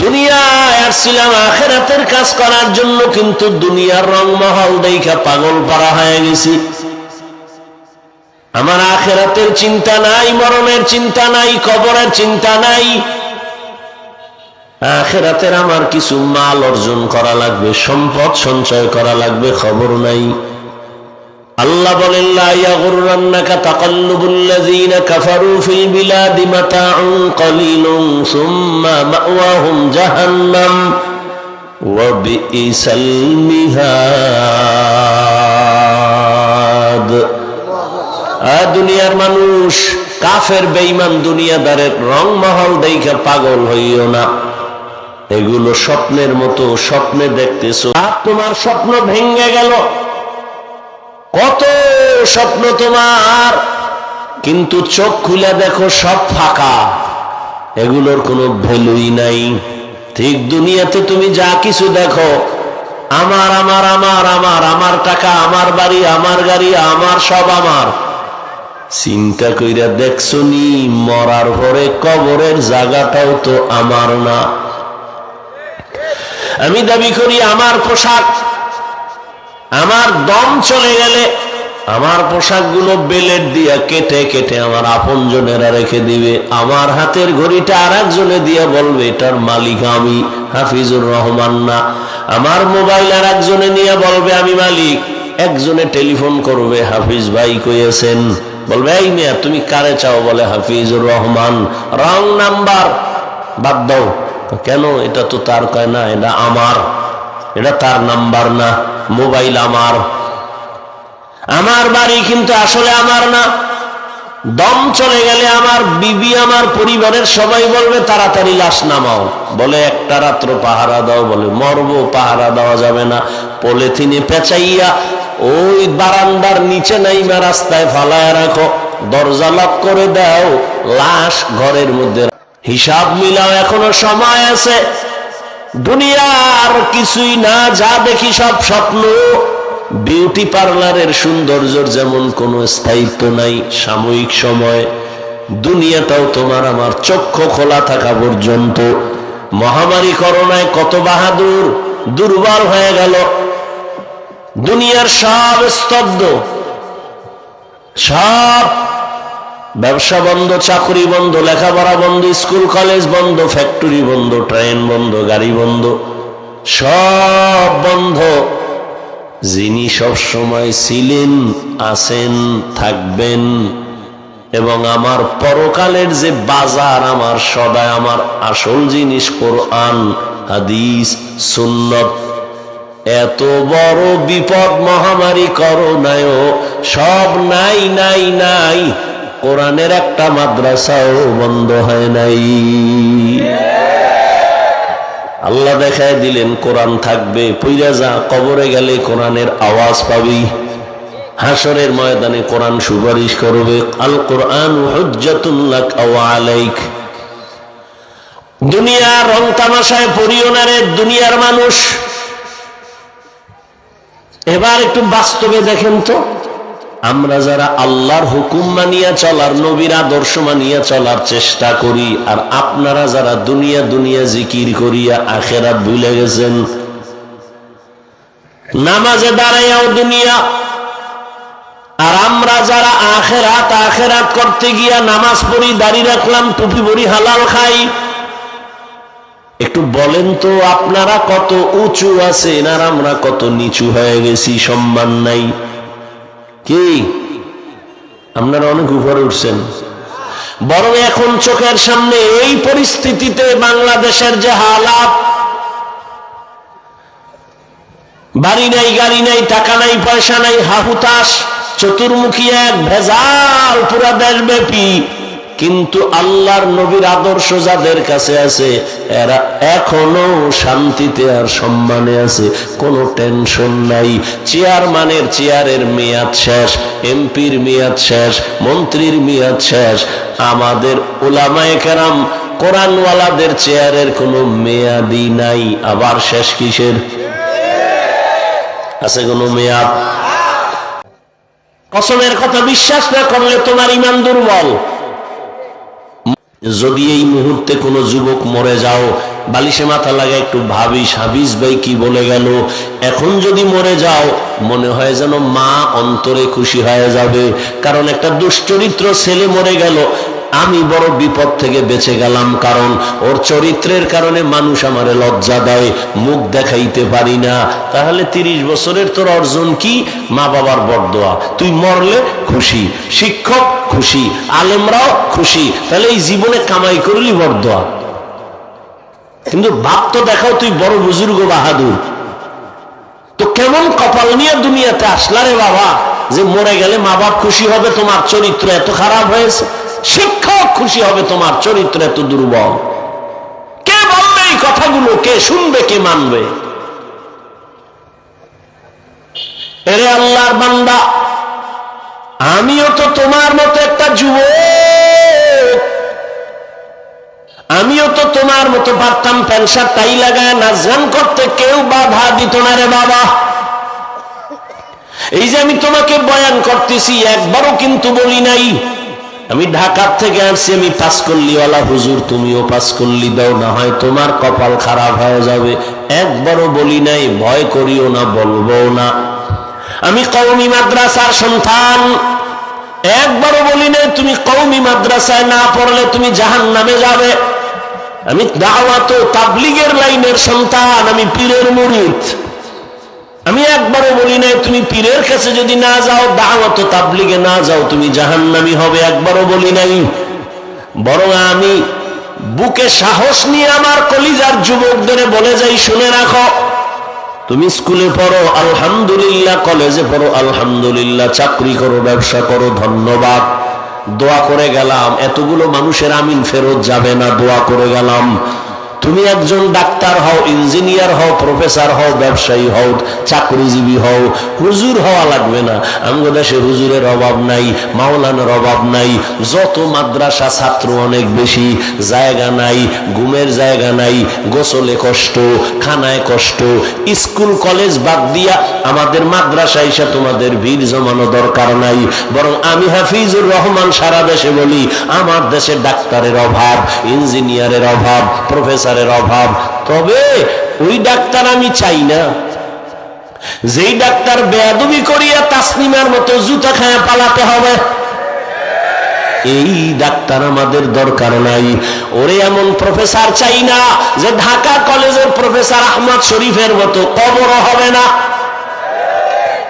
দুনিয়ায় আসছিলাম আখেরাতের কাজ করার জন্য কিন্তু দুনিয়ার রং মহল দেখা পাগল পারা হয়ে গেছি। আমার আখেরাতের চিন্তা নাই, মরণের চিন্তা নাই, কবরের চিন্তা নাই। আখেরাতের আমার কিছু মাল অর্জন করা লাগবে, সম্পদ সঞ্চয় করা লাগবে, খবর নাই। আল্লাহ বলেন, লা ইয়াগুররান্নাকা তাকাল্লুবুল্লাযীনা কাফারু ফিল বিলাদি মাতাউন কলিলুন সুম্মা মাওয়াহুম জাহান্নাম ওয়া বিইসাল মিহাদ। আ দুনিয়ার মানুষ, কাফের বেঈমান দুনিয়াদারের রং মহল দেখে পাগল হইও না। এগুলো স্বপ্নের মতো স্বপ্নে দেখতেছো। আর তোমার স্বপ্ন ভেঙে গেল। কত স্বপ্ন তোমার, কিন্তু চোখ খুলে দেখো সব ফাঁকা। এগুলোর কোনো ভ্যালুই নাই। ঠিক দুনিয়াতে তুমি যা কিছু দেখো, আমার আমার আমার আমার আমার টাকা, আমার বাড়ি, আমার গাড়ি, আমার সব আমার। চিন্তা কইরা দেখছ নি, মরার পরে কবরের জায়গাটাও তো আমার না। আমি দাবি করি আমার পোশাক আমার দম চলে গেলে আমার পোশাকগুলো বেলেট দিয়া কেটে কেটে আমার আপনজনেরা রেখে দিবে। আমার হাতের ঘড়িটা আর একজনে দিয়ে বলবে, এটার মালিক আমি, হাফিজুর রহমান না। আমার মোবাইল আর একজনে নিয়ে বলবে, আমি মালিক। একজনে টেলিফোন করবে, হাফিজ ভাই কইয়েছেন। বলবে, এই মেয়া, তুমি কারে চাও? বলে, হাফিজুর রহমান। রং নাম্বার বাদ দাও। কেন? এটা তো তার কয় না, এটা আমার। এটা তার নাম্বার না, মোবাইল আমার। আমার বাড়ি কিন্তু আসলে আমার না। দম চলে গেলে আমার বিবি, আমার পরিবারের সবাই বলবে, তাড়াতাড়ি লাশ নামাও। বলে, একটা রাত্র পাহারা দাও। বলে, মরবো, পাহারা দেওয়া যাবে না। পলিথিনে পেঁচাইয়া ওই বারান্দার নিচে নাইমা রাস্তায় ফালায় রাখো। দরজা লক করে দাও, লাশ ঘরের মধ্যে হিসাব মিলাও, এখনও সময় আছে। দুনিয়ার কিছুই না, যা দেখি সব স্বপ্ন। বিউটি পার্লারের সৌন্দর্যের যেমন কোনো স্থায়িত্ব নাই, সাময়িক সময়। দুনিয়াটাও তোমার আমার চক্ষু খোলা থাকা পর্যন্ত। মহামারী করোনায় কত বাহাদুর, দুর্বল হয়ে গেল। দুনিয়ার সব স্তব্ধ, সব ব্যবসা বন্ধ, চাকরি বন্ধ, লেখাপড়া বন্ধ, স্কুল, কলেজ বন্ধ, ফ্যাক্টরি বন্ধ, ট্রেন বন্ধ, গাড়ি বন্ধ, সব বন্ধ। যিনি সব সময় ছিলেন, আছেন, থাকবেন এবং আমার পরকালের যে বাজার, আমার সদায় আমার আসল জিনিস কোরআন, হাদিস, সুন্নত। এত বড় বিপদ মহামারী করোনায় সব নাই নাই নাই কোরআনের একটা মাদ্রাসাও বন্ধ হয় নাই। আল্লাহ দেখায় দিলেন, কোরআন থাকবে, পইরা যা, কবরে গেলে কোরআনের আওয়াজ পাবি। হাসরের ময়দানে কোরআন সুপারিশ করবে। আল কোরআন দুনিয়ার রং তামাশায় পড়িও না রে দুনিয়ার মানুষ। এবার একটু বাস্তবে দেখেন তো। আমরা যারা আল্লাহর হুকুম মানিয়া চলার, নবীর আদর্শ মানিয়া চলার চেষ্টা করি, আর আপনারা যারা দুনিয়া দুনিয়া জিকির করিয়া আখেরাত ভুলে গেছেন, নামাজে দাঁড়াইয়াও দুনিয়া, আর আমরা যারা আখেরাত আখেরাত করতে গিয়া নামাজ পড়ি দাঁড়িয়ে রাখলাম, টুপি পড়ি হালাল খাই, একটু বলেন তো আপনারা কত উঁচু আছেন, আর আমরা কত নিচু হয়ে গেছি, সম্মান নাই। কি? আপনারা অনেক উপরে উঠছেন। বরং এখন চোখের সামনে এই পরিস্থিতিতে বাংলাদেশের যে হালাত, বাড়ি নাই, গাড়ি নাই, টাকা নাই, পয়সা নাই হাহুতাস চতুর্মুখী এক ভেজাল পুরা দেশব্যাপী। কিন্তু আল্লাহর নবীর আদর্শ যাদের কাছে আছে, এরা এখনও শান্তিতে আর সম্মানে আছে, কোনো টেনশন নাই। চেয়ারম্যানের চেয়ারের মেয়াদ শেষ, এমপির মেয়াদ শেষ, মন্ত্রীর মেয়াদ শেষ। আমাদের ওলামায়ে কেরাম কোরআনওয়ালাদের চেয়ারের কোনো মেয়াদি নাই। আবার শেষ কিসের? আছে কোনো মেয়াদ? কসমের কথা বিশ্বাস না করলে তোমার ইমান দুর্বল। যদি এই মুহূর্তে কোনো যুবক মরে যাও, বালিশে মাথা লাগে একটু ভাবিস হাবিস ভাই কি বলে গেল? এখন যদি মরে যাও, মনে হয় যেন মা অন্তরে খুশি হয়ে যাবে। কারণ একটা দুশ্চরিত্র ছেলে মরে গেল আমি বড় বিপদ থেকে বেঁচে গেলাম, কারণ ওর চরিত্রের কারণে মানুষ আমার লজ্জা দেয়, মুখ দেখাইতে পারি না। তাহলে তিরিশ বছরের তোর অর্জন কি? মা বাবার বরদোয়া তুই মরলে খুশি, শিক্ষক খুশি, আলেমরাও খুশি। তাহলে এই জীবনে কামাই করলি বরদোয়া কিন্তু ভাব তো দেখাও তুই বড় বুজুর্গ বাহাদুর। তো কেমন কপাল নিয়ে দুনিয়াতে আসলা রে বাবা, যে মরে গেলে মা বাপ খুশি হবে, তোমার চরিত্র এত খারাপ হয়েছে। শিক্ষক খুশি হবে, তোমার চরিত্র এত দুর্বল। কে বলবে এই কথাগুলো? কে শুনবে, কে মানবে? এরে আল্লাহর বান্দা, আমিও তো তোমার মতো একটা যুবক। আমিও তো তোমার মতো পারতাম প্যান্সার তাই লাগায় নাচ গান করতে কেউ বাধা দিত না রে বাবা। এই যে আমি তোমাকে বয়ান করতেছি, একবারও কিন্তু বলি নাই। আমি ঢাকার থেকে আসছি, আমি পাস করলিওয়ালা হুজুর, তুমিও পাস করলি, দাও, না হয় তোমার কপাল খারাপ হয়ে যাবে। একবারও বলি নাই, ভয় করিও না বলব না। আমি কৌমি মাদ্রাসার সন্তান, একবারও বলি নাই, তুমি কৌমি মাদ্রাসায় না পড়লে তুমি জাহান নামে যাবে। আমি দাওয়াত তাবলিগের লাইনের সন্তান, আমি পীরের মুরিদ। আমি একবারও বলি নাই, তুমি পীরের কাছে যদি না যাও, দাওয়াত তাবলিগে না যাও, তুমি জাহান্নামি হবে, একবারও বলি নাই। বরং আমি বুকে সাহস নিয়ে আমার কলিজার যুবকদের বলে যাই, শুনে রাখো। তুমি স্কুলে পড়ো, আলহামদুলিল্লাহ, কলেজে পড়ো, আলহামদুলিল্লাহ, চাকরি করো, ব্যবসা করো, ধন্যবাদ। দোয়া করে গেলাম, এতগুলো মানুষের আমিন ফেরত যাবে না, দোয়া করে গেলাম। তুমি একজন ডাক্তার হও, ইঞ্জিনিয়ার হও, প্রফেসর হও, ব্যবসায়ী হও, চাকরিজীবী হও, হুজুর হওয়া লাগবে না। আমগো দেশে হুজুরের অভাব নাই, মাওলানার অভাব নাই, যত মাদ্রাসা ছাত্র অনেক বেশি, জায়গা নাই, ঘুমের জায়গা নাই, গোসলে কষ্ট, খানায় কষ্ট, স্কুল, কলেজ বাদ দিয়া আমাদের মাদ্রাসা এসে তোমাদের ভিড় জমানো দরকার নাই। বরং আমি হাফিজুর রহমান সারা দেশে বলি, আমার দেশে ডাক্তারের অভাব, ইঞ্জিনিয়ারের অভাব প্রফেসরের অভাব। তবে ওই ডাক্তার আমি চাই না। যেই ডাক্তার বেয়াদবি করিয়া তাসনিমার মতো জুতা খায়া পালাতে হবে। এই ডাক্তার আমাদের দরকার নাই। ওরে এমন প্রফেসর চাই না যে ঢাকা কলেজের প্রফেসর আহমদ শরীফের মতো কবরও হবে না।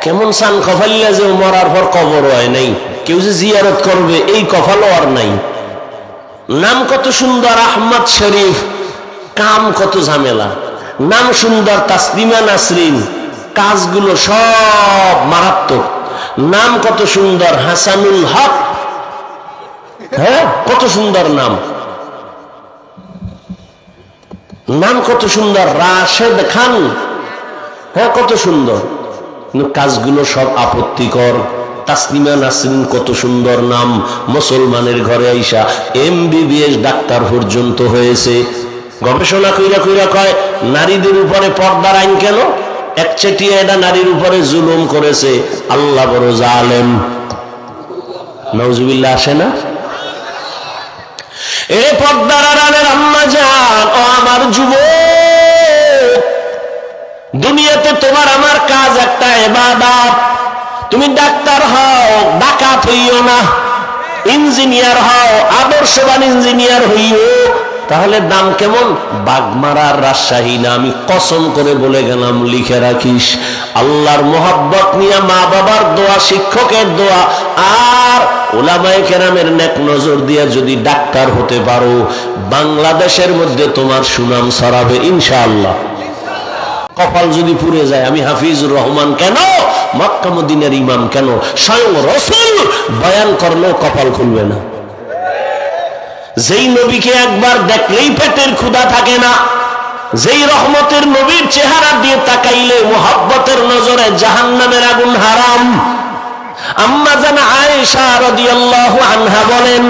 কেমন সান কফাল্লা যে মরার পর কবর হয় নাই। কেউ যে জিয়ারত করবে, এই কফালও আর নাই। নাম কত সুন্দর আহমদ শরীফ। কাম কত ঝামেলা। নাম সুন্দর তাসলিমা নাসরিন, কাজগুলো সব মারাত্মক। নাম কত সুন্দর হাসানুল হক হ্যাঁ কত সুন্দর নাম। নাম কত সুন্দর রাশেদ খান হ্যাঁ কত সুন্দর। কাজগুলো সব আপত্তিকর। তাসলিমা নাসরিন কত সুন্দর নাম, মুসলমানের ঘরে আইসা এমবিবিএস ডাক্তার পর্যন্ত হয়েছে। গবেষণা কইরা কইরা কয়, নারীদের উপরে পর্দার আইন কেন? একচেটিয়া এটা নারীর উপরে জুলুম করেছে। আল্লাহ বড় জালেম। নজুবিল্লা আসে না? এ পর্দার আড়ালের আম্মা যান ও আমার যুবক। দুনিয়াতে তোমার আমার কাজ একটা এবাদাত। তুমি ডাক্তার হও, ডাকাত হইও না। ইঞ্জিনিয়ার হও, আদর্শবান ইঞ্জিনিয়ার হইও। তাহলে দাম কেমন? বাগমারার রাজশাহী না, আমি কসম করে বলে গেলাম, লিখে রাখিস। আল্লাহর মোহাব্বত নিয়ে মা বাবার দোয়া, শিক্ষকের দোয়া, আর ওলামায় কেরামের নেক নজর দিয়ে যদি ডাক্তার হতে পারো, বাংলাদেশের মধ্যে তোমার সুনাম ছড়াবে, ইনশাআল্লাহ। কপাল যদি পুড়ে যায়, আমি হাফিজুর রহমান কেন? মক্কামুদ্দিনের ইমাম কেন? স্বয়ং রসুল বয়ান করলেও কপাল খুলবে না। যেই নবীকে একবার দেখলেই পেটের ক্ষুধা থাকে না, যেই রহমতের নবীর চেহারা দিয়ে তাকাইলে মোহাব্বতের নজরে জাহান নামের আগুন হারাম। আম্মা জানা আয়েশা রাদিয়াল্লাহু আনহা বলেন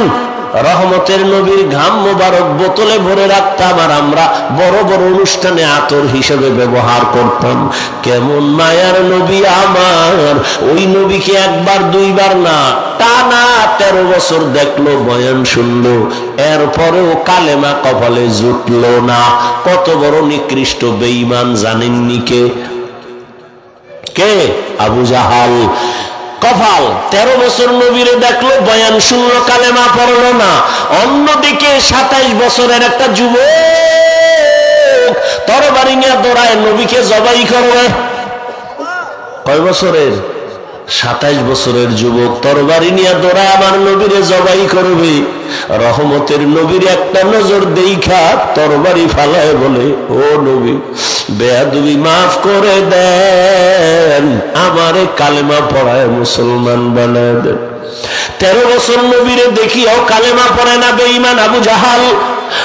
রহমতের নবীর ঘাম মোবারক বোতলে ভরে রাখতাম আর আমরা বড় বড় অনুষ্ঠানে আতর হিসেবে ব্যবহার করতাম। কেমন মায়ার নবী আমার, ওই নবীকে একবার দুইবার না, টানা তেরো বছর দেখল বয়ান শুনলো। এরপরেও কালেমা কপালে জুটলো না। কত বড় নিকৃষ্ট বেঈমান জানেননি কে? কে? আবু জাহাল। কপাল। তেরো বছর নবীরে দেখল, বয়ান শূন্য কালেমা পড়ল না। অন্যদিকে সাতাইশ বছরের একটা যুব তরবারি নিয়ে দৌড়ায়, নবীকে জবাই করবে। কয় বছরের? সাতাইশ বছরের যুবক তরবারি নিয়ে দৌড়ায় আমার নবীরে জবাই করবে। রহমতের নবীর একটা নজর দেখা তরবারি ফালায় বলে, ও নবী, বেয়াদুবি মাফ করে দেন, আমারে কালেমা পড়ায় মুসলমান বানায় দেন। তেরো বছর নবীরে দেখিও কালেমা পড়ে না, বেঈমান আবু জাহাল।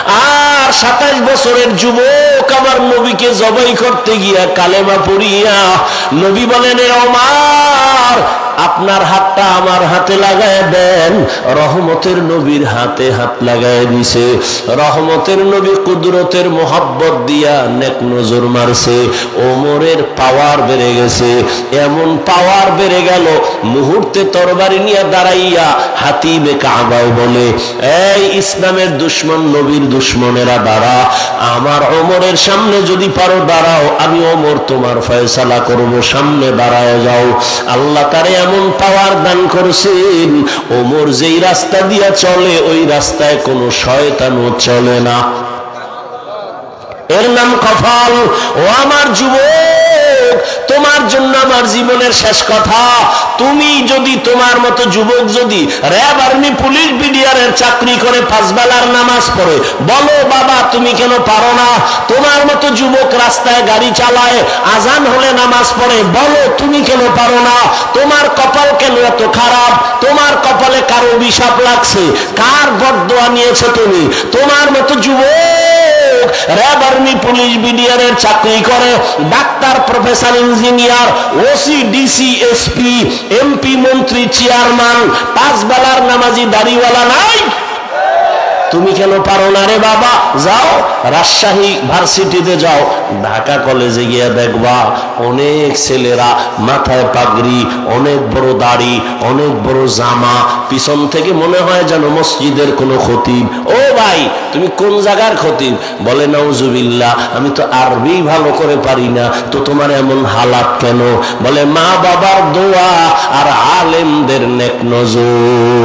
আর সাতাশ বছরের যুবক আমার নবীকে জবাই করতে গিয়া কালেমা পড়িয়া নবী বলেন, "এ ওমার আপনার হাতটা আমার হাতে লাগায় দেন। রহমতের নবীর হাতে হাত লাগায় দিছে। রহমতের নবী কুদরতের মোহাব্বত দিয়া নেক নজর মারছে। ওমরের পাওয়ার বেড়ে গেছে। এমন পাওয়ার বেড়ে গেল, মুহূর্তে তরবারি নিয়ে দাঁড়াইয়া হাতিবে কাবায় বলে, এই ইসলামের দুশ্মন, নবীর দুশ্মনেরা দাঁড়া। আমার ওমরের সামনে যদি পারো দাঁড়াও, আমি ওমর তোমার ফয়সালা করব। সামনে দাঁড়ায় যাও। আল্লাহ তারে এমন পাওয়ার দান করছেন, ওমর যেই রাস্তা দিয়া চলে, ওই রাস্তায় কোনো শয়তানও চলে না। এর নাম কফল, ও আমার যুবক, তোমার জন্য আমার জীবনের শেষ কথা, তুমি যদি তোমার মতো যুবক যদি র্যাব আর্মি পুলিশ বিডিআরের চাকরি করে পাঁচবেলার নামাজ পড়ে, বলো বাবা, তুমি কেন পারো না? তোমার মতো যুবক রাস্তায় গাড়ি চালায়, আজান হলে নামাজ পড়ে, বলো তুমি কেন পারো না? তোমার এত খারাপ, তোমার কপালে কারও বিষাপ লাগছে? কার বদোয়া নিয়েছো তুমি? তোমার মতো যুবক, র্যাব আর্মি, পুলিশ বিডিআরের চাকরি করে, doctor, professor, engineer, OC, DC, SP, MP, মন্ত্রী, চেয়ারম্যান পাঁচ বেলার নামাজি, দাড়িওয়ালা নাই। তুমি কেন পারো না রে বাবা? যাও, রাজশাহী ভার্সিটিতে যাও। ঢাকা কলেজে গিয়ে দেখবা অনেক ছেলেরা মাথায় পাগড়ি, অনেক বড় দাড়ি, অনেক বড় জামা। পিছন থেকে মনে হয় যেন মসজিদের কোনো খতিব। ও ভাই, তুমি কোন জায়গার খতিব? বলে, নাউজুবিল্লাহ, আমি তো আরবি ভালো করে পারি না। তো তোমার এমন হালাত কেন? বলে, মা বাবার দোয়া আর আলেমদের নেক নজর।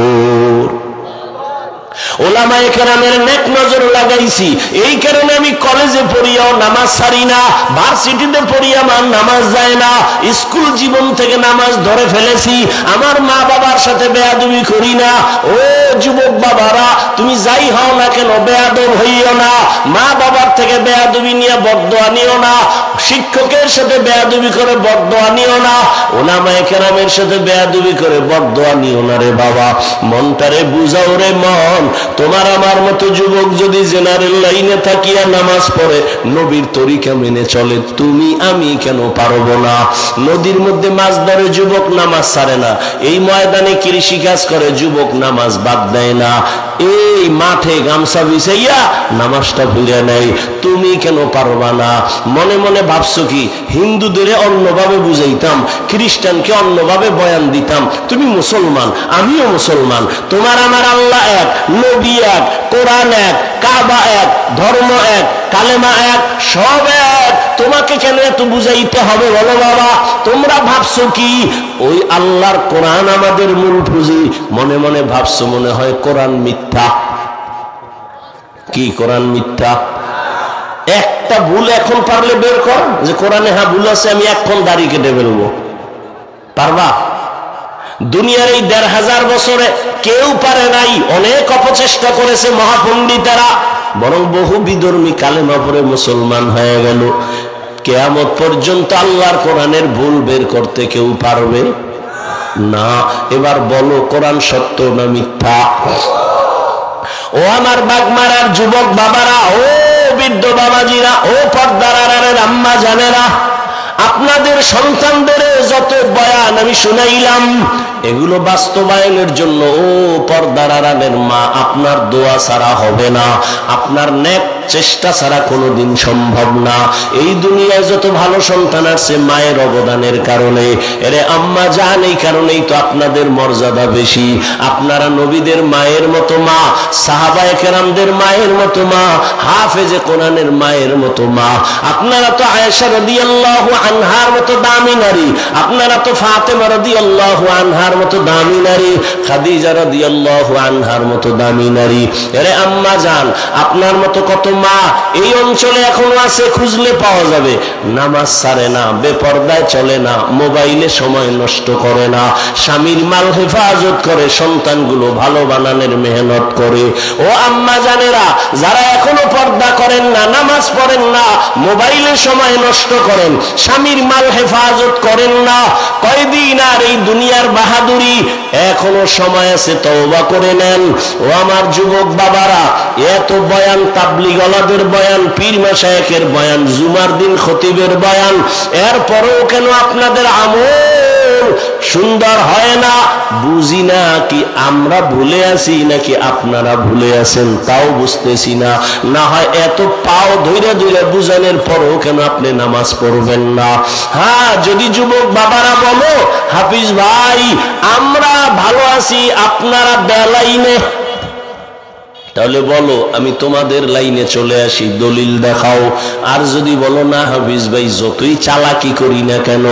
ওলামায়ে কেরামের নেক নজর লাগাইছি। এই কারণে আমি কলেজে পড়িয়াও নামাজ সারি না ভার্সিটিতে পড়িয়া আমার নামাজ যায় না স্কুল জীবন থেকে নামাজ ধরে ফেলেছি, আমার মা বাবার সাথে বেয়াদুমি করি না। ও যুবক বাবারা, তুমি যাই হও না কেন, বেয়াদব হইও না। মা বাবার থেকে বেয়াদবি নিয়ে বদোয়া নিও না। শিক্ষকের সাথে বেয়াদবি করে বদোয়া নিও না। ওলামায়ে কেরামের সাথে বেয়াদবি করে বদোয়া নিও না রে বাবা। মনটারে বুঝাও রে মন। তোমার আমার মতো যুবক যদি জেনারেল লাইনে থাকিয়া নামাজ পড়ে, নবীর তরিকা মেনে চলে, তুমি আমি কেন পারব না? নদীর মধ্যে মাছ ধরে যুবক নামাজ ছাড়ে না। এই ময়দানে কৃষি কাজ করে, যুবক নামাজ বাদ দেয় না। এই মাঠে গামছা বিছাইয়া নামাজটা ফিরে নেয়। তুমি কেন পারবা না? মনে মনে ভাবছ কি হিন্দুদের অন্যভাবে বুঝাইতাম, খ্রিস্টানকে অন্যভাবে বয়ান দিতাম। তুমি মুসলমান, আমিও মুসলমান। তোমার আমার আল্লাহ এক, নবী এক, কোরআন এক, কাবা এক, ধর্ম এক, কালেমা এক, সব এক। তোমাকে কেন এত বুঝাইতে হবে বলো বাবা? তোমরা ভাবছ কি? ওই আল্লাহর কোরআন আমাদের মূল পুঁজি। মনে মনে ভাবছ, মনে হয় কোরআন মিথ্যা। কি কোরআন মিথ্যা? একটা ভুল এখন পারলে বের কর। যে কোরআনে হ্যাঁ ভুল আছে, আমি এখন দাড়ি কেটে ফেলব পারবা? দুনিয়ার এই দেড় হাজার বছরে কেউ পারে নাই। অনেক অপচেষ্টা করেছে মহাপণ্ডিতেরা। বরং বহু বিধর্মী কালেমা পরে মুসলমান হয়ে গেল। কেয়ামত পর্যন্ত আল্লাহর কোরআনের ভুল বের করতে কেউ পারবে না। এবার বলো, কোরআন সত্য না মিথ্যা? ও আমার বাগমারার যুবক বাবারা, ও বৃদ্ধ বাবাজিরা, ও পর্দার আম্মা জানেরা আপনাদের সন্তানদের যত বয়ান আমি শুনাইলাম, এগুলো বাস্তবায়নের জন্য ও পর্দার আড়ালের মা, আপনার দোয়া ছাড়া হবে না। আপনার নেক চেষ্টা ছাড়া কোনোদিন সম্ভব না। এই দুনিয়ায় যত ভালো সন্তান আছে, মায়ের অবদানের কারণে। এরে আম্মা জান, এই কারণেই তো আপনাদের মর্যাদা বেশি। আপনারা নবীদের মায়ের মতো মা, সাহাবায়ে কেরামদের মায়ের মতো মা, হাফেজে কোরআনের মায়ের মতো মা। আপনারা তো আয়েশা রাদিয়াল্লাহু আনহার মতো দামি নারী। আপনারা তো ফাতেমা রাদিয়াল্লাহু আনহার মতো দামি নারী। খাদিজা রাদিয়াল্লাহু আনহার মতো দামি নারী। এরে আম্মা জান, আপনার মতো কত মা, এই অঞ্চলে এখনও আছে, খুঁজলে পাওয়া যাবে। নামাজ সারে না, বেপর্দায় চলে না, মোবাইলে সময় নষ্ট করে না। স্বামীর মাল হেফাজত করে, সন্তানগুলো ভালো বানানোর মেহনত করে। ও আম্মা জানেরা, যারা এখনও পর্দা করেন না, নামাজ পড়েন না, মোবাইলে সময় নষ্ট করেন, স্বামীর মাল হেফাজত করেন না, কয়দিন আর এই দুনিয়ার বাহাদুরি, এখনও সময় আছে, তওবা করে নেন। ও আমার যুবক বাবারা, এত বয়ান তাবলিগলাদের বয়ান, পীর মাসায়েকের বয়ান, জুমার দিন খতিবের বয়ান, এরপরেও কেন আপনাদের আমল সুন্দর হয় না? বুঝি না কি আমরা ভুলে আছি নাকি আপনারা ভুলে আছেন? তাও বুঝতেছি না। না হয় এত পাও ধৈরে ধৈরে বুঝানোর পরও কেন আপনি নামাজ পড়বেন না? হ্যাঁ যদি যুবক বাবারা বলো, হাফিজ ভাই, আমরা ভালো আছি, আপনারা বেলাইনে তাহলে বলো, আমি তোমাদের লাইনে চলে আসি, দলিল দেখাও। আর যদি বলো, না হাফিজ ভাই, যতই চালাকি করি না কেন,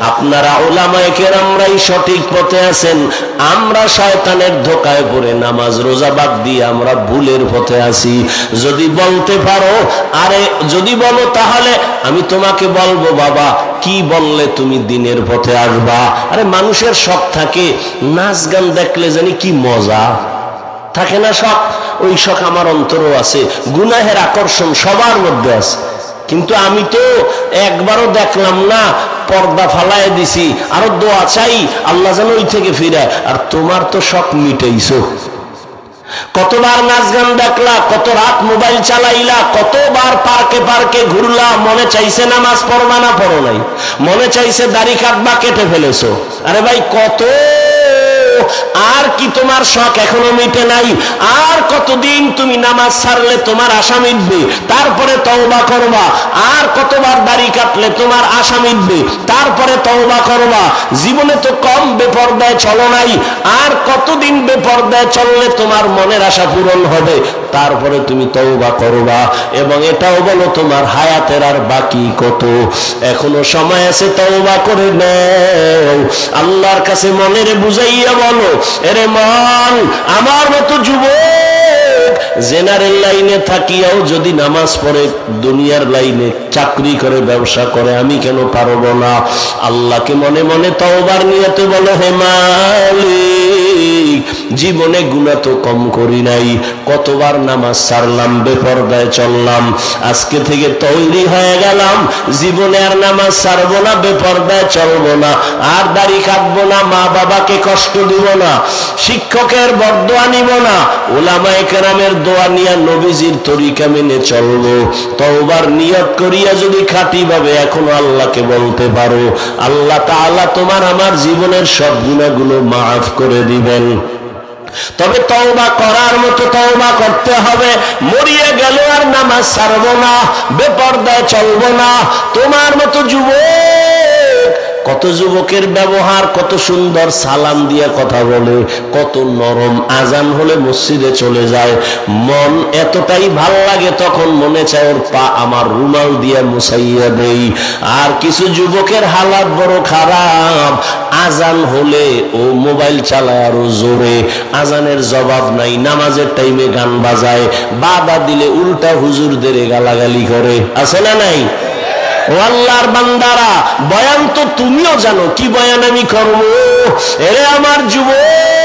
আপনারা ওলামায় কেরামরাই সঠিক পথে আছেন। আমরা শয়তানের ধোকায় পড়ে নামাজ রোজা বাদ দিয়ে আমরা ভুলের পথে আছি। যদি বলতে পারো, আরে, যদি বলো তাহলে আমি তোমাকে বলব, বাবা, কি বললে তুমি দিনের পথে আসবা? আরে, মানুষের শখ থাকে, নাচ গান দেখলে জানি কি মজা। থাকে না শখ? ওই শখ আমার অন্তরও আছে। গুনাহের আকর্ষণ সবার মধ্যে আছে। কিন্তু আমি তো একবারও দেখলাম না, পর্দা ফালায় দিছি, আরও দোয়া চাই, আল্লাহ যেন ওই থেকে ফিরায়। আর তোমার তো শখ মিটাইছো। কতবার নাচ গান দেখলা, কত রাত মোবাইল চালাইলা, কতবার পার্কে পার্কে ঘুরলা, মনে চাইছে নামাজ পড়বা না পড়ো নাই। মনে চাইছে দাড়ি কাটবা কেটে ফেলেছো। আরে ভাই, কত আর কি তোমার শখ এখনও মিটে নাই? আর কতদিন তুমি নামাজ ছাড়লে তোমার আশা মিটবে? তারপরে তওবা করবা। আর কতবার দাড়ি কাটলে তোমার আশা মিটবে? তারপরে তওবা করবা। জীবনে তো কম বেপর্দায় চলো নাই। আর কতদিন বেপর্দায় চললে তোমার মনের আশা পূরণ হবে? তারপরে তুমি তওবা করবা এবং এটাও বলো তোমার হায়াতের আর বাকি কত? এখনও সময় আছে তওবা করে নাও। আল্লাহর কাছে মনের বুঝাইয়া বলো, এরে মান আমার মতো যুবক জেনারেল লাইনে থাকিয়াও যদি নামাজ পড়ে, দুনিয়ার লাইনে চাকরি করে, ব্যবসা করে, আমি কেন পারব না? আল্লাহকে মনে মনে তওবার নিয়তে বলো, হে মালিক, জীবনে গুণা তো কম করি নাই। কতবার নামাজ সারলাম, বেপর্দায় চললাম, আজকে থেকে তৈরি হয়ে গেলাম, জীবনে আর নামাজ সারবো না, বেপর্দায় চলবো না, আর দাড়ি কাটবো না মা বাবাকে কষ্ট দিব না, শিক্ষকের বরদোয়া নিব না ওলামায়ে কেরামের দোয়া নিয়া নবীজির তরিকা মেনে চলবো। তওবার নিয়ত করিয়া যদি খাঁটি ভাবে এখনও আল্লাহকে বলতে পারো, আল্লাহ তাআলা তোমার আমার জীবনের সব গুণাগুলো মাফ করে দিবেন। তবে তওবা করার মতো তওবা করতে হবে, মরিয়ে গেল আর নামাজ ছাড়বো না, বেপর্দায় চলবো না, তোমার মতো যুবক কত যুবকের ব্যবহার, কত সুন্দর সালাম দিয়ে কথা বলে, কত নরম আজান হলে মসজিদে চলে যায়। মন এতটাই ভালো লাগে তখন মনে চায় ওর পা আমার রুমাল দিয়ে মুসাইয়া দেই। আর কিছু যুবকের হালাত বড় খারাপ। আজান হলে ও মোবাইল চালায় আরও জোরে। আজানের জবাব নাই, নামাজের টাইমে গান বাজায়। বাধা দিলে উল্টা হুজুরদের গালাগালি করে। আছে না নাই? ও আল্লাহর বান্দারা বয়ান তো তুমিও জানো কি বয়ান আমি করব? এরে আমার যুবক!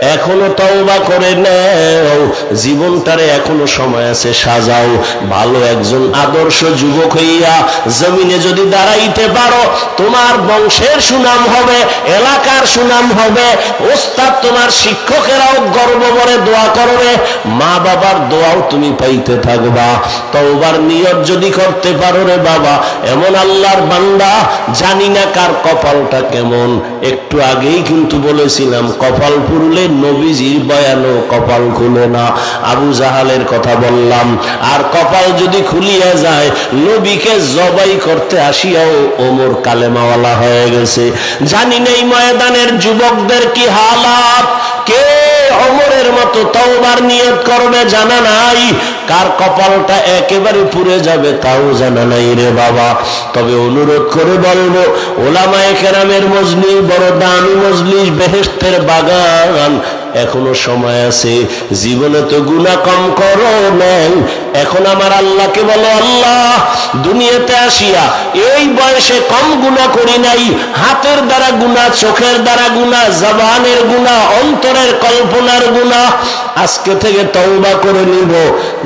এখনও তওবা করে নেও। জীবনটারে এখনও সময় আছে, সাজাও। ভালো একজন আদর্শ যুবক হইয়া জমিনে যদি দাঁড়াইতে পারো, তোমার বংশের সুনাম হবে, এলাকার সুনাম হবে। ওস্তাদ তোমার শিক্ষকেরাও গর্ব করে দোয়া করবে। মা বাবার দোয়াও তুমি পাইতে থাকবা। তওবার নিয়ত যদি করতে পারো রে বাবা, এমন আল্লাহর বান্দা, জানি না কার কপালটা কেমন। একটু আগেই কিন্তু বলেছিলাম, কপাল পুরলে নবীজির বয়ানো কপাল খুলে না। আবু জাহালের কথা বললাম, আর কপাল যদি খুলিয়া যায়, নবীকে জবাই করতে আসিয়াও ওমর কালেমাওয়ালা হয়ে গেছে। জানি নেই ময়দানের যুবকদের কি হালাত, কে অমরের মতো তওবার নিয়ত করবে জানা নাই। কার কপালটা একেবারে পুড়ে যাবে তাও জানা নাই রে বাবা। তবে অনুরোধ করে বলব, ওলামায়ে কেরামের মজলিস, বড় দামি মজলিস বেহেস্তের বাগান এখনও সময় আছে। জীবনে তো গুণা কম করো নাই। এখন আমার আল্লাহকে বলো, আল্লাহ, দুনিয়াতে আসিয়া এই বয়সে কম গুণা করি নাই। হাতের দ্বারা গুণা চোখের দ্বারা গুণা জবানের গুণা অন্তরের কল্পনার গুণা আজকে থেকে তওবা করে নিব।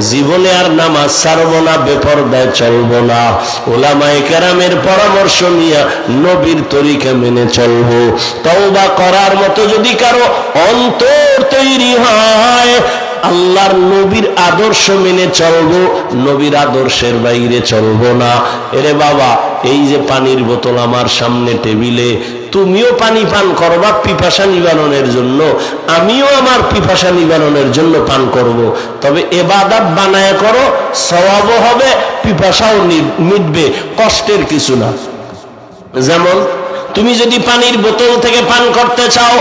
জীবনে আর নামাজ ছাড়ব না বেপর বেপরদায় চলব না। ওলামায়ে কেরামের পরামর্শ নিয়ে নবীর তরিকা মেনে চলব। তওবা করার মতো যদি কারও অন্তর তৈরি হয়। আল্লাহর নবীর আদর্শ মেনে চলবো, নবীর আদর্শের বাইরে চলবো না। এরে বাবা, এই যে পানির বোতল আমার সামনে টেবিলে, তুমিও পানি পান করবা পিপাসা নিবারণের জন্য, আমিও আমার পিপাসা নিবারণের জন্য পান করব। তবে এবাদাত বানায় করো স্বভাবও হবে, পিপাসাও মিটবে, কষ্টের কিছু না। যেমন, তুমি যদি পানির বোতল থেকে পান করতে চাও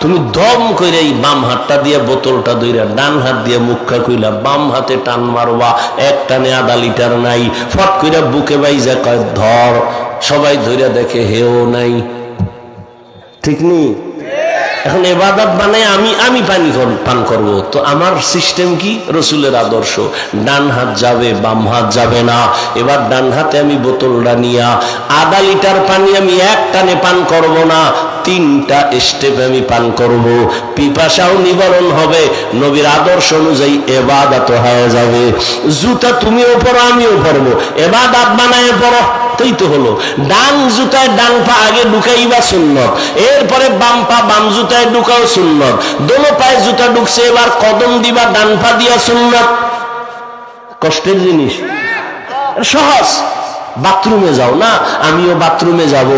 তুমি দম করে এই বাম হাতটা দিয়ে বোতলটা দইরা ডান হাত দিয়ে মুখা কইলা, বাম হাতে টান মারবা, এক টানে আধা লিটার নাই। ফট কইরা বুকে বাইজা কয়, ধর। সবাই ধইরা দেখে, হেও নাই। ঠিক নেই এখন এবাদত মানে আমি আমি পানি পান করব। তো আমার সিস্টেম কি? রসুলের আদর্শ। ডান হাত যাবে, বাম হাত যাবে না। এবার ডান হাতে আমি বোতলটা নিয়া, আধা লিটার পানি আমি এক টানে পান করব না। তিনটা স্টেপে আমি পান করব। পিপাসাও নিবারণ হবে, নবীর আদর্শ অনুযায়ী এবাদাত হয়ে যাবে। জুতা তুমিও পরো, আমিও পরবো। এবাদাত বানায় পড়ো তাই তো হলো। ডান জুতায় ডান পা আগে সুন্নত, এরপরে বাম পা বাম জুতায় ঢুকাও সুন্নত। দোনো পায়ে জুতা ঢুকছে, এবার কদম দিবা, ডান পা দিয়া সুন্নত। কষ্টের জিনিস। সহজ। বাথরুমে যাও না, আমিও বাথরুমে যাব।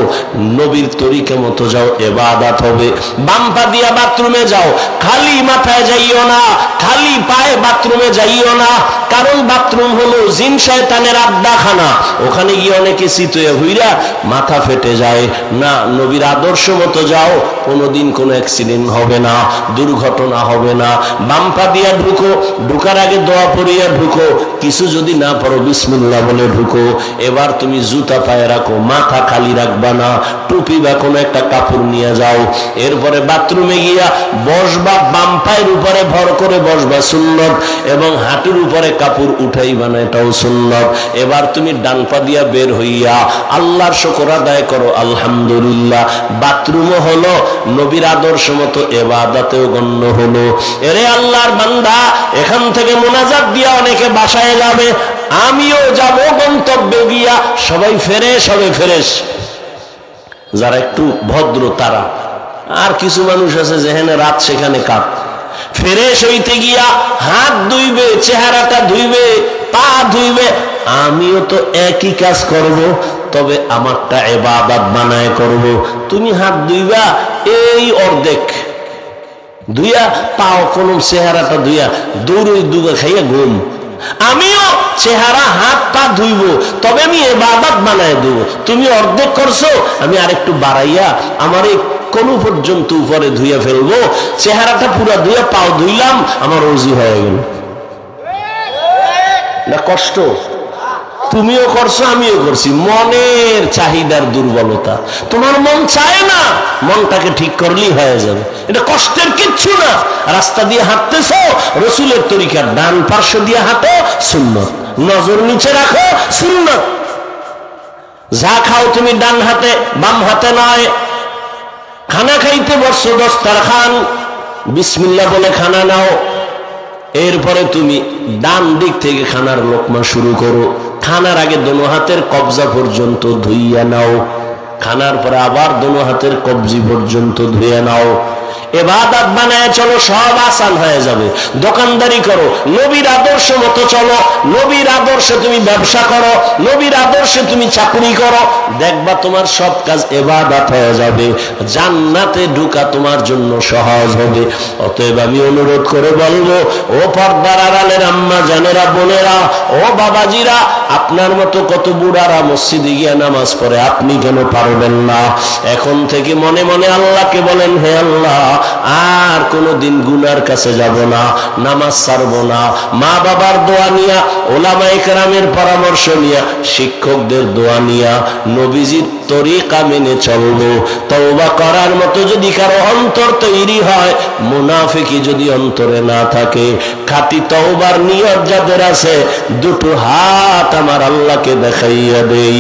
নবীর তরিকে মতো যাও, এবাদাত হবে। বাম পা দিয়া বাথরুমে যাও, খালি মাথায় যাইও না, খালি পায়ে বাথরুমে যাইও না। কারণ বাথরুম হলো জিন শয়তানের আড্ডাখানা। ওখানে গিয়ে অনেকে চিতয়ে হইরা মাথা ফেটে যায়। না, নবীর আদর্শ মতো যাও, কোনোদিন কোনো অ্যাক্সিডেন্ট হবে না, দুর্ঘটনা হবে না। বাম পা দিয়া ঢুকো, ঢুকার আগে দোয়া পড়িয়া ঢুকো। কিছু যদি না পারো, বিসমিল্লাহ বলে ঢুকো। এবার তুমি জুতা পায়ে রাখো, মাথা খালি রাখবা না, টুপি বা কোনো একটা কাপড় নিয়ে যাও। এরপরে বাথরুমে গিয়া বসবা, বাম পায়ের উপরে ভর করে বসবা, সুন্নত। এবং হাঁটুর উপরে কাপড় উঠাইবা না, এটাও সুন্নত। এবার তুমি ডান পা দিয়া বের হইয়া আল্লাহর শকর আদায় করো, আলহামদুলিল্লাহ। বাথরুমও হলো নবীর আদর্শ মতো, এবাদাতেও গণ্য হলো। এরে আল্লাহর বান্দা, এখান থেকে মোনাজাত দিয়া অনেকে বাসায় যাবে। আমিও যাব গন্তব্যে গিয়া। সবাই ফেরেশ হবে, ফেরেশ। যারা একটু ভদ্র, তারা। আর কিছু মানুষ আছে যেখানে রাত সেখানে কাপ ফেরেশ হইতে গিয়া হাত ধুইবে, চেহারাটা ধুইবে, পা ধুইবে। আমিও তো একই কাজ করব, তবে আমারটা এবাদাত বানায় করব। তুমি হাত ধুইবা, এই অর্ধেক। ধুইয়া পাও, কোন চেহারাটা ধুইয়া। দৌড়ই দুগা খাইয়া ঘুম। আমিও চেহারা, হাত, পা ধুইব, তবে আমি এবাদত বানায় দেব। তুমি অর্ধেক করছ, আমি আরেকটু বাড়াইয়া আমার এই কোনো পর্যন্ত উপরে ধুইয়া ফেলব। চেহারাটা পুরা ধুইয়া পাও ধুইলাম, আমার রুজি হয়ে গেল। না কষ্ট। তুমিও করছ, আমিও করছি। মনের চাহিদার দুর্বলতা। তোমার মন চায় না, মনটাকে ঠিক করলেই হয়ে যাবে। এটা কষ্টের কিচ্ছু না। রাস্তা দিয়ে হাঁটতেছ, রসুলের তরিকার ডান পার্শ্ব দিয়ে হাঁটো শূন্য নজর নিচে রাখো, সুন্নত। যা খাও তুমি ডান হাতে, বাম হাতে নয়। খানা খাইতে বসছো দস্তার খান বিসমিল্লা বলে খানা নাও। এরপরে তুমি ডান দিক থেকে খানার লোকমা শুরু করো। খানার আগে দোনো হাতের কবজা পর্যন্ত ধুইয়া নাও। খানার পরে আবার দোনো হাতের কবজি পর্যন্ত ধুয়ে নাও। এবাদাত বানায় চলো, সব আসান হয়ে যাবে। দোকানদারি করো, নবীর আদর্শ মতো চলো, নবীর আদর্শে তুমি ব্যবসা করো, নবীর আদর্শে তুমি চাকরি করো, দেখবা তোমার সব কাজ এবাদাত হয়ে যাবে। জান্নাতে ঢুকা তোমার জন্য সহজ হবে। অতএব আমি অনুরোধ করে বলব, ও পর্দার আড়ালের আম্মা, জানেরা, বোনেরা, ও বাবাজিরা, আপনার মতো কত বুড়ারা মসজিদে গিয়ে নামাজ পড়ে, আপনি কেন পারবেন না। এখন থেকে মনে মনে আল্লাহকে বলেন, হে আল্লাহ আর কোনোদিন গুনার কাছে যাব না, নামাজ ছাড়ব না। মা বাবার দোয়া নিয়া ওলামা একরামের পরামর্শ নিয়া, শিক্ষকদের দোয়া নিয়া নবীজির তরিকা মেনে চলবো। তওবা করার মতো যদি কারও অন্তর তৈরি হয় মুনাফিকি যদি অন্তরে না থাকে খাতি তওবার নিয়ত যাদের আছে, দুটো হাত আমার আল্লাহকে দেখাইয়া দেই।